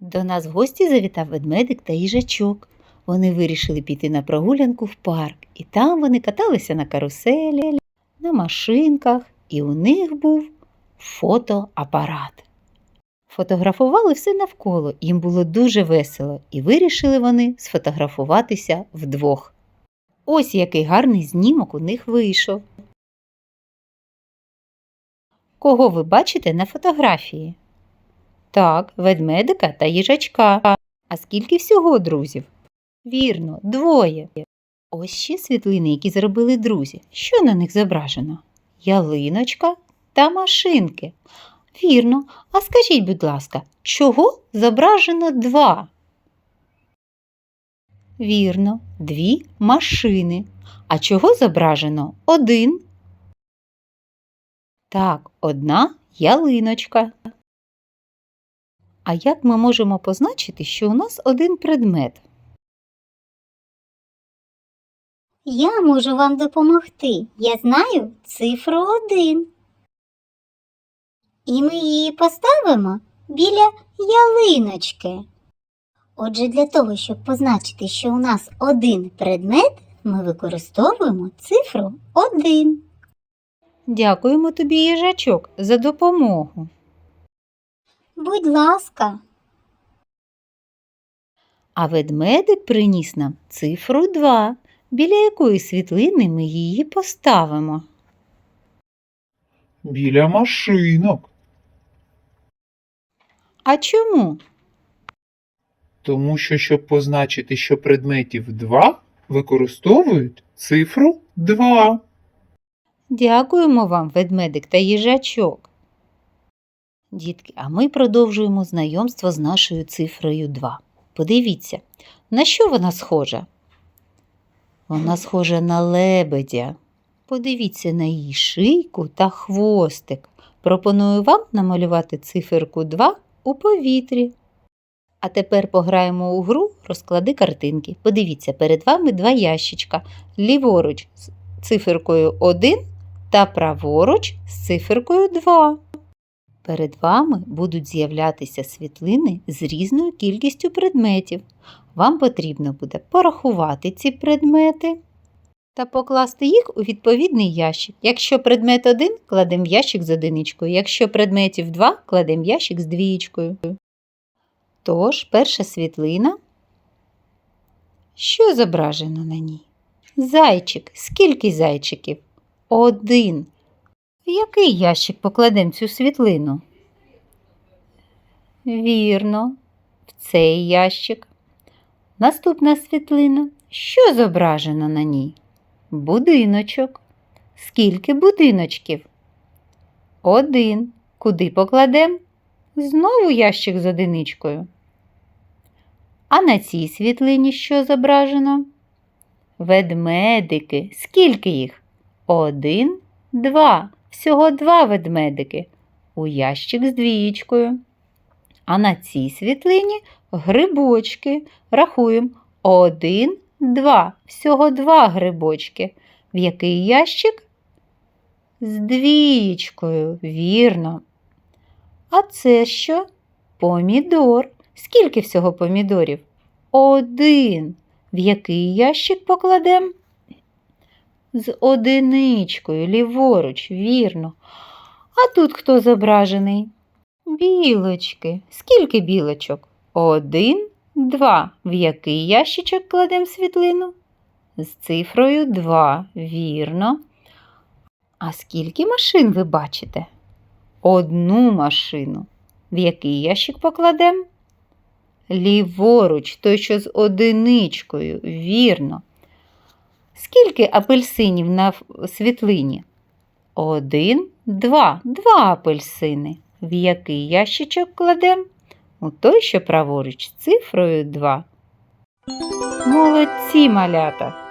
До нас в гості завітав ведмедик та їжачок. Вони вирішили піти на прогулянку в парк, і там вони каталися на каруселі, на машинках, і у них був фотоапарат. Фотографували все навколо, їм було дуже весело, і вирішили вони сфотографуватися вдвох. Ось який гарний знімок у них вийшов. Кого ви бачите на фотографії? Так, ведмедика та їжачка. А скільки всього друзів? Вірно, двоє. Ось ще світлини, які зробили друзі. Що на них зображено? Ялиночка та машинки. Вірно. А скажіть, будь ласка, чого зображено два? Вірно, дві машини. А чого зображено один? Так, одна ялиночка. А як ми можемо позначити, що у нас один предмет? Я можу вам допомогти. Я знаю цифру один. І ми її поставимо біля ялиночки. Отже, для того, щоб позначити, що у нас один предмет, ми використовуємо цифру один. Дякуємо тобі, їжачок, за допомогу. Будь ласка, А ведмедик приніс нам цифру 2, біля якої світлини ми її поставимо. Біля машинок, А чому? тому що, щоб позначити, що предметів два, використовують цифру 2. Дякуємо вам, ведмедик та їжачок. Дітки, а ми продовжуємо знайомство з нашою цифрою 2. Подивіться, на що вона схожа? Вона схожа на лебедя. Подивіться на її шийку та хвостик. Пропоную вам намалювати циферку 2 у повітрі. А тепер пограємо у гру розклади картинки. Подивіться, перед вами два ящичка. Ліворуч з циферкою 1 та праворуч з циферкою 2. Перед вами будуть з'являтися світлини з різною кількістю предметів. Вам потрібно буде порахувати ці предмети та покласти їх у відповідний ящик. Якщо предмет 1, кладемо ящик з одиничкою, якщо предметів 2, кладемо ящик з двієчкою. Тож, перша світлина. Що зображено на ній? Зайчик. Скільки зайчиків? Один. В який ящик покладемо цю світлину? Вірно, в цей ящик. Наступна світлина. Що зображено на ній? Будиночок. Скільки будиночків? Один. Куди покладемо? Знову ящик з одиничкою. А на цій світлині що зображено? Ведмедики. Скільки їх? Один, два. Всього два ведмедики. У ящик з двієчкою. А на цій світлині грибочки. Рахуємо. Один, два. Всього два грибочки. В який ящик? З двієчкою. Вірно. А це що? Помідор. Скільки всього помідорів? Один. В який ящик покладемо? З одиничкою, ліворуч, вірно. А тут хто зображений? Білочки. Скільки білочок? Один, два. В який ящичок кладемо світлину? З цифрою 2, вірно. А скільки машин ви бачите? Одну машину. В який ящик покладемо? Ліворуч, той, що з одиничкою, вірно. Скільки апельсинів на світлині? Один, два. Два апельсини. В який ящичок кладем? У той, що праворуч цифрою 2. Молодці малята!